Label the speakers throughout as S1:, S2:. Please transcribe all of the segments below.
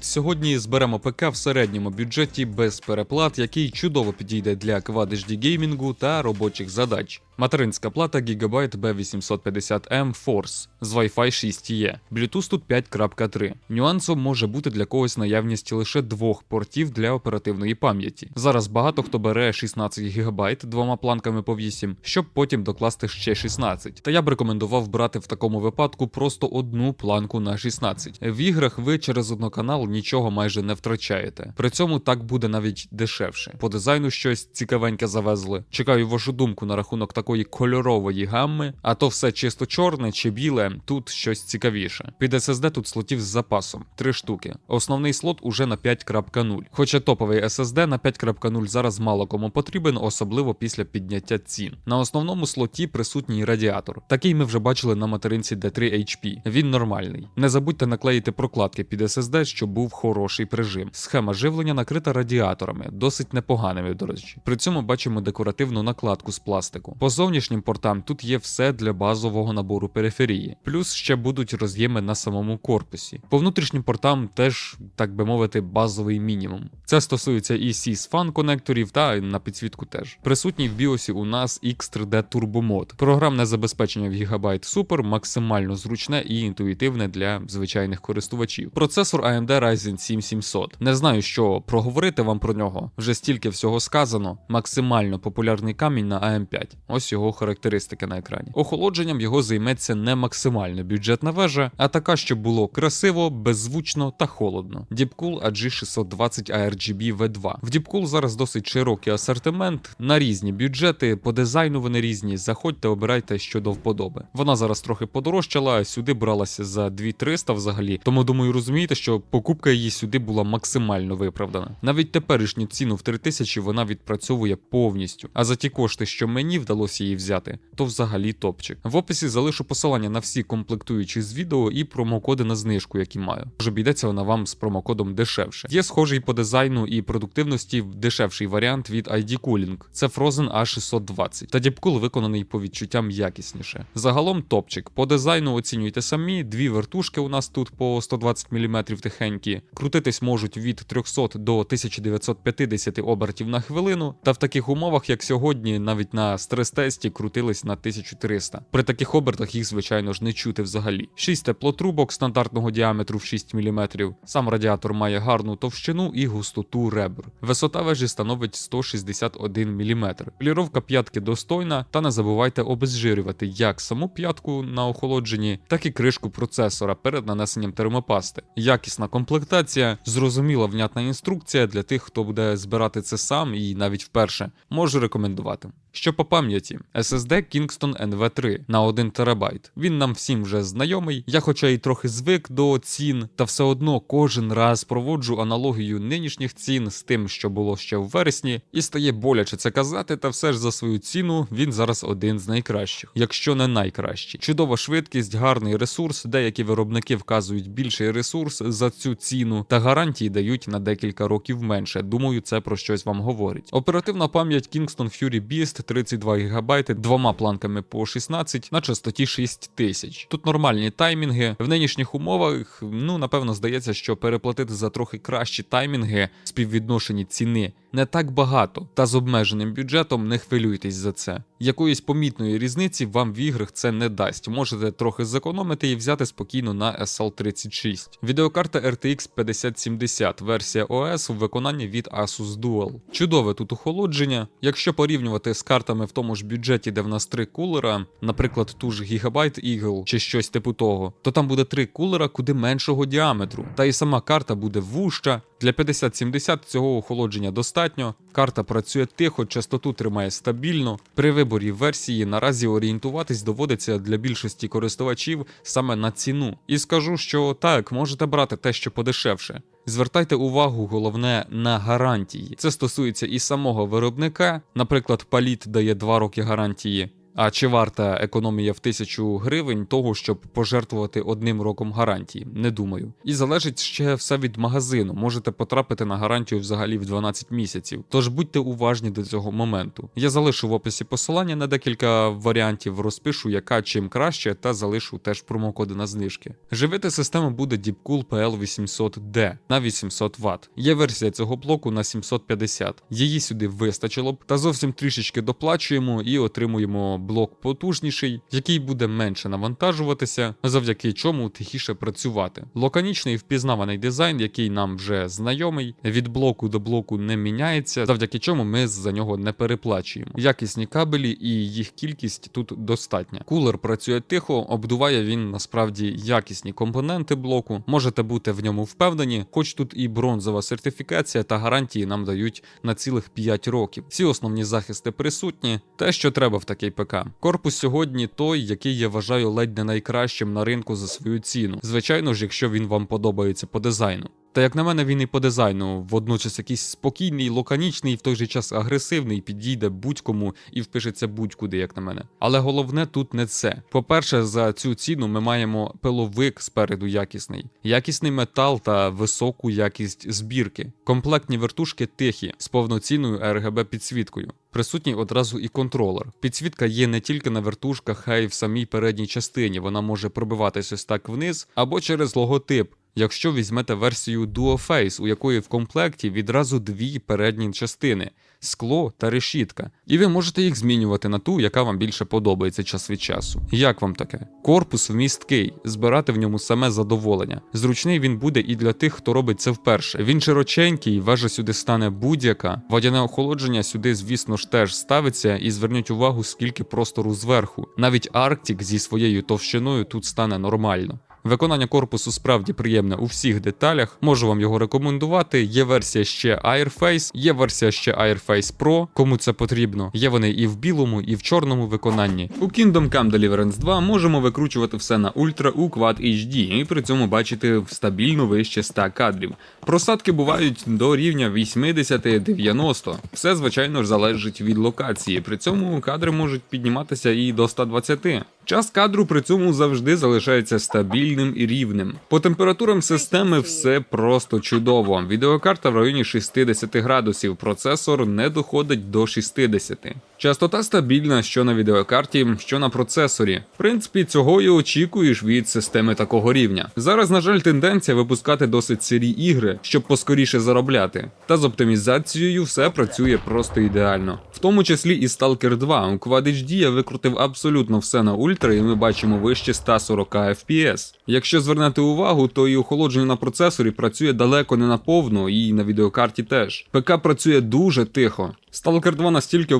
S1: Сьогодні зберемо ПК в середньому бюджеті без переплат, який чудово підійде для HD геймінгу та робочих задач. Материнська плата Gigabyte B850M Force з Wi-Fi 6E, Bluetooth тут 5.3. Нюансом може бути для когось наявність лише двох портів для оперативної пам'яті. Зараз багато хто бере 16 ГБ двома планками по 8, щоб потім докласти ще 16. Та я б рекомендував брати в такому випадку просто одну планку на 16. В іграх ви через одноканал нічого майже не втрачаєте. При цьому так буде навіть дешевше. По дизайну щось цікавеньке завезли. Чекаю вашу думку на рахунок такої кольорової гамми, а то все чисто чорне чи біле, тут щось цікавіше. Під SSD тут слотів з запасом 3 штуки. Основний слот уже на 5.0. Хоча топовий SSD на 5.0 зараз мало кому потрібен, особливо після підняття цін. На основному слоті присутній радіатор. Такий ми вже бачили на материнці D3 HP. Він нормальний. Не забудьте наклеїти прокладки під SSD, щоб був хороший прижим. Схема живлення накрита радіаторами, досить непоганими, до речі. При цьому бачимо декоративну накладку з пластику. Зовнішнім портам тут є все для базового набору периферії, плюс ще будуть роз'єми на самому корпусі. По внутрішнім портам теж, так би мовити, базовий мінімум. Це стосується і sys fan конекторів та на підсвітку теж. Присутній в BIOS у нас X3D Turbo Mod. Програмне забезпечення в Gigabyte Super максимально зручне і інтуїтивне для звичайних користувачів. Процесор AMD Ryzen 7 700. Не знаю, що проговорити вам про нього. Вже стільки всього сказано. Максимально популярний камінь на AM5. Ось його характеристики на екрані. Охолодженням його займеться не максимально бюджетна вежа, а така, щоб було красиво, беззвучно та холодно. Deepcool AG620 ARGB V2. В Deepcool зараз досить широкий асортимент на різні бюджети. По дизайну вони різні. Заходьте, обирайте що до вподоби. Вона зараз трохи подорожчала, сюди бралася за 2300 взагалі. Тому думаю, розумієте, що покупка її сюди була максимально виправдана. Навіть теперішню ціну в 3000 вона відпрацьовує повністю. А за ті кошти, що мені вдалося її взяти, то взагалі топчик. В описі залишу посилання на всі комплектуючі з відео і промокоди на знижку, які маю. Тож обійдеться вона вам з промокодом дешевше. Є схожий по дизайну і продуктивності дешевший варіант від ID Cooling. Це Frozen A620. Та Deepcool виконаний по відчуттям якісніше. Загалом топчик. По дизайну оцінюйте самі. Дві вертушки у нас тут по 120 мм тихенькі. Крутитись можуть від 300 до 1950 обертів на хвилину. Та в таких умовах, як сьогодні, навіть на стрес-тесті крутились на 1300. При таких обертах їх, звичайно ж, не чути взагалі. 6 теплотрубок стандартного діаметру в 6 мм. Сам радіатор має гарну товщину і густоту ребр. Висота вежі становить 161 мм. Поліровка п'ятки достойна, та не забувайте обезжирювати як саму п'ятку на охолодженні, так і кришку процесора перед нанесенням термопасти. Якісна комплектація, зрозуміла внятна інструкція для тих, хто буде збирати це сам і навіть вперше, можу рекомендувати. Що по пам'яті, SSD Kingston NV3 на 1 ТБ. Він нам всім вже знайомий. Я, хоча й трохи звик до цін, та все одно кожен раз проводжу аналогію нинішніх цін з тим, що було ще в вересні, і стає боляче це казати, та все ж за свою ціну він зараз один з найкращих, якщо не найкращий. Чудова швидкість, гарний ресурс. Деякі виробники вказують більший ресурс за цю ціну, та гарантії дають на декілька років менше. Думаю, це про щось вам говорить. Оперативна пам'ять Kingston Fury Beast 32 ГБ двома планками по 16 на частоті 6000. Тут нормальні таймінги. В нинішніх умовах, ну напевно, здається, що переплатити за трохи кращі таймінги в співвідношенні ціни не так багато. Та з обмеженим бюджетом не хвилюйтесь за це. Якоїсь помітної різниці вам в іграх це не дасть. Можете трохи зекономити і взяти спокійно на SL36. Відеокарта RTX 5070, версія OS у виконанні від Asus Dual. Чудове тут охолодження. Якщо порівнювати з картами в тому ж бюджеті, де в нас три кулера, наприклад, ту ж Gigabyte Eagle чи щось типу того, то там буде три кулера куди меншого діаметру. Та і сама карта буде вужча. Для 5070 цього охолодження достатньо. Карта працює тихо, частоту тримає стабільно. При виборі версії наразі орієнтуватись доводиться для більшості користувачів саме на ціну. І скажу, що так, можете брати те, що подешевше. Звертайте увагу головне на гарантії. Це стосується і самого виробника. Наприклад, Паліт дає 2 роки гарантії. А чи варта економія в тисячу гривень того, щоб пожертвувати одним роком гарантії? Не думаю. І залежить ще все від магазину. Можете потрапити на гарантію взагалі в 12 місяців. Тож будьте уважні до цього моменту. Я залишу в описі посилання на декілька варіантів, розпишу, яка чим краще, та залишу теж промокоди на знижки. Живити система буде Deepcool PL800D на 800 Вт. Є версія цього блоку на 750. Її сюди вистачило б, та зовсім трішечки доплачуємо і отримуємо блок потужніший, який буде менше навантажуватися, завдяки чому тихіше працювати. Лаконічний впізнаваний дизайн, який нам вже знайомий, від блоку до блоку не міняється, завдяки чому ми за нього не переплачуємо. Якісні кабелі і їх кількість тут достатня. Кулер працює тихо, обдуває він насправді якісні компоненти блоку. Можете бути в ньому впевнені, хоч тут і бронзова сертифікація та гарантії нам дають на цілих 5 років. Всі основні захисти присутні, те, що треба в такий ПК. Корпус сьогодні той, який я вважаю ледь не найкращим на ринку за свою ціну. Звичайно ж, якщо він вам подобається по дизайну. Та як на мене, він і по дизайну водночас якийсь спокійний, лаконічний, і в той же час агресивний, підійде будь-кому і впишеться будь-куди, як на мене. Але головне тут не це. По-перше, за цю ціну ми маємо пиловик спереду якісний, якісний метал та високу якість збірки, комплектні вертушки тихі з повноцінною RGB підсвіткою. Присутній одразу і контролер. Підсвітка є не тільки на вертушках, а й в самій передній частині. Вона може пробиватись ось так вниз або через логотип. Якщо візьмете версію Duoface, у якої в комплекті відразу дві передні частини скло та решітка, і ви можете їх змінювати на ту, яка вам більше подобається час від часу. Як вам таке? Корпус вмісткий, збирати в ньому саме задоволення. Зручний він буде і для тих, хто робить це вперше. Він широченький, вежа сюди стане будь-яка. Водяне охолодження сюди, звісно ж, теж ставиться, і зверніть увагу, скільки простору зверху. Навіть Арктик зі своєю товщиною тут стане нормально. Виконання корпусу справді приємне у всіх деталях. Можу вам його рекомендувати. Є версія ще Airface, є версія ще Airface Pro. Кому це потрібно? Є вони і в білому, і в чорному виконанні. У Kingdom Come Deliverance 2 можемо викручувати все на ультра у Quad HD і при цьому бачити стабільно вище 100 кадрів. Просадки бувають до рівня 80-90. Все, звичайно ж, залежить від локації. При цьому кадри можуть підніматися і до 120. Час кадру при цьому завжди залишається стабільним і рівним. По температурам системи все просто чудово. Відеокарта в районі 60 градусів, процесор не доходить до 60. Частота стабільна що на відеокарті, що на процесорі. В принципі, цього і очікуєш від системи такого рівня. Зараз, на жаль, тенденція випускати досить сирі ігри, щоб поскоріше заробляти. Та з оптимізацією все працює просто ідеально. В тому числі і Stalker 2. У Quad HD я викрутив абсолютно все на ультра, і ми бачимо вище 140 FPS. Якщо звернете увагу, то і охолодження на процесорі працює далеко не на повну, і на відеокарті теж. ПК працює дуже тихо. Stalker 2 настільки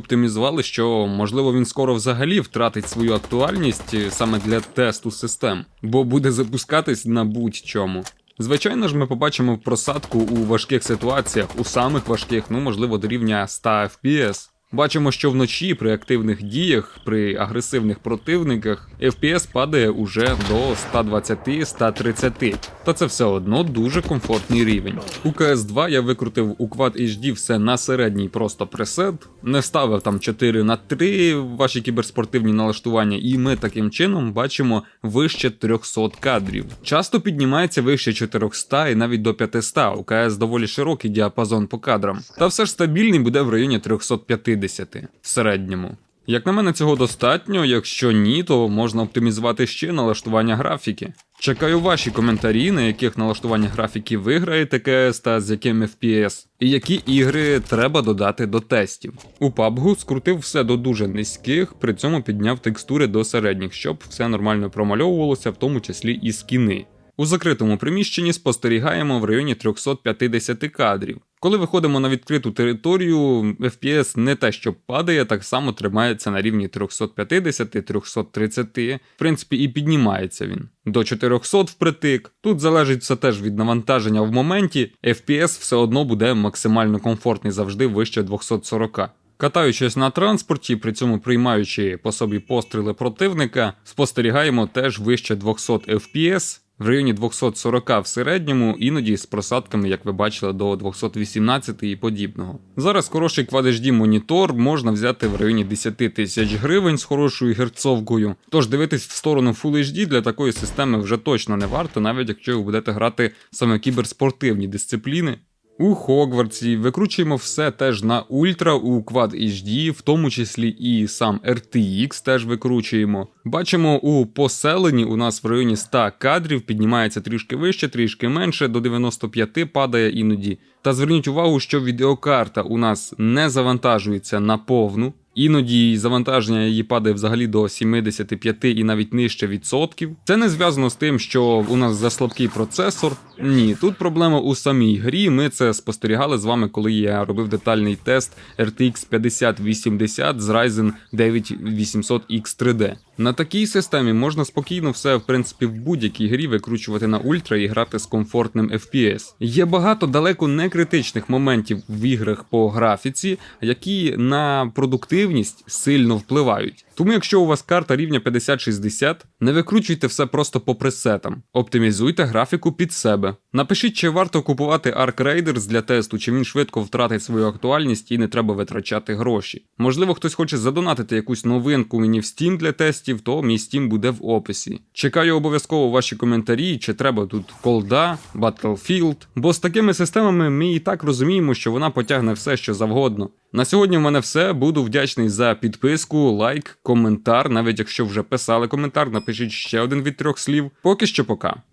S1: оптимізували, що можливо він скоро взагалі втратить свою актуальність е, саме для тесту систем, бо буде запускатись на будь-чому. Звичайно ж, ми побачимо просадку у важких ситуаціях, у самих важких, ну можливо, до рівня 100 FPS. Бачимо, що вночі при активних діях, при агресивних противниках, FPS падає уже до 120-130, та це все одно дуже комфортний рівень. У CS2 я викрутив у Quad HD все на середній просто пресет, не ставив там 4 на 3 ваші кіберспортивні налаштування, і ми таким чином бачимо вище 300 кадрів. Часто піднімається вище 400 і навіть до 500, у CS доволі широкий діапазон по кадрам. Та все ж стабільний буде в районі 350 в середньому. Як на мене, цього достатньо, якщо ні, то можна оптимізувати ще налаштування графіки. Чекаю ваші коментарі, на яких налаштування графіки ви граєте КС та з яким FPS, і які ігри треба додати до тестів. У PUBG скрутив все до дуже низьких, при цьому підняв текстури до середніх, щоб все нормально промальовувалося, в тому числі і скіни. У закритому приміщенні спостерігаємо в районі 350 кадрів. Коли виходимо на відкриту територію, FPS не те, що падає, так само тримається на рівні 350-330, в принципі, і піднімається він. До 400 впритик. Тут залежить все теж від навантаження в моменті, FPS все одно буде максимально комфортний завжди вище 240. Катаючись на транспорті, при цьому приймаючи по собі постріли противника, спостерігаємо теж вище 200 FPS. В районі 240 в середньому, іноді з просадками, як ви бачили, до 218 і подібного. Зараз хороший HD монітор можна взяти в районі 10 тисяч гривень з хорошою герцовкою. Тож дивитись в сторону Full HD для такої системи вже точно не варто, навіть якщо ви будете грати саме кіберспортивні дисципліни. У Хогвартсі викручуємо все теж на ультра у Quad HD, в тому числі і сам RTX теж викручуємо. Бачимо, у поселенні у нас в районі 100 кадрів піднімається трішки вище, трішки менше, до 95 падає іноді. Та зверніть увагу, що відеокарта у нас не завантажується на повну. Іноді завантаження її падає взагалі до 75 і навіть нижче відсотків. Це не зв'язано з тим, що у нас заслабкий процесор. Ні, тут проблема у самій грі. Ми це спостерігали з вами, коли я робив детальний тест RTX 5080 з Ryzen 9 800X 3D. На такій системі можна спокійно все, в принципі, в будь-якій грі викручувати на ультра і грати з комфортним FPS. Є багато далеко не критичних моментів в іграх по графіці, які на продуктивність сильно впливають. Тому, якщо у вас карта рівня 5060, не викручуйте все просто по пресетам, оптимізуйте графіку під себе. Напишіть, чи варто купувати Arc Raiders для тесту, чи він швидко втратить свою актуальність і не треба витрачати гроші. Можливо, хтось хоче задонатити якусь новинку мені в Steam для тестів, то мій Steam буде в описі. Чекаю обов'язково ваші коментарі, чи треба тут колда, Battlefield, бо з такими системами ми і так розуміємо, що вона потягне все, що завгодно. На сьогодні в мене все. Буду вдячний за підписку, лайк, коментар. Навіть якщо вже писали коментар, напишіть ще один від трьох слів. Поки що пока.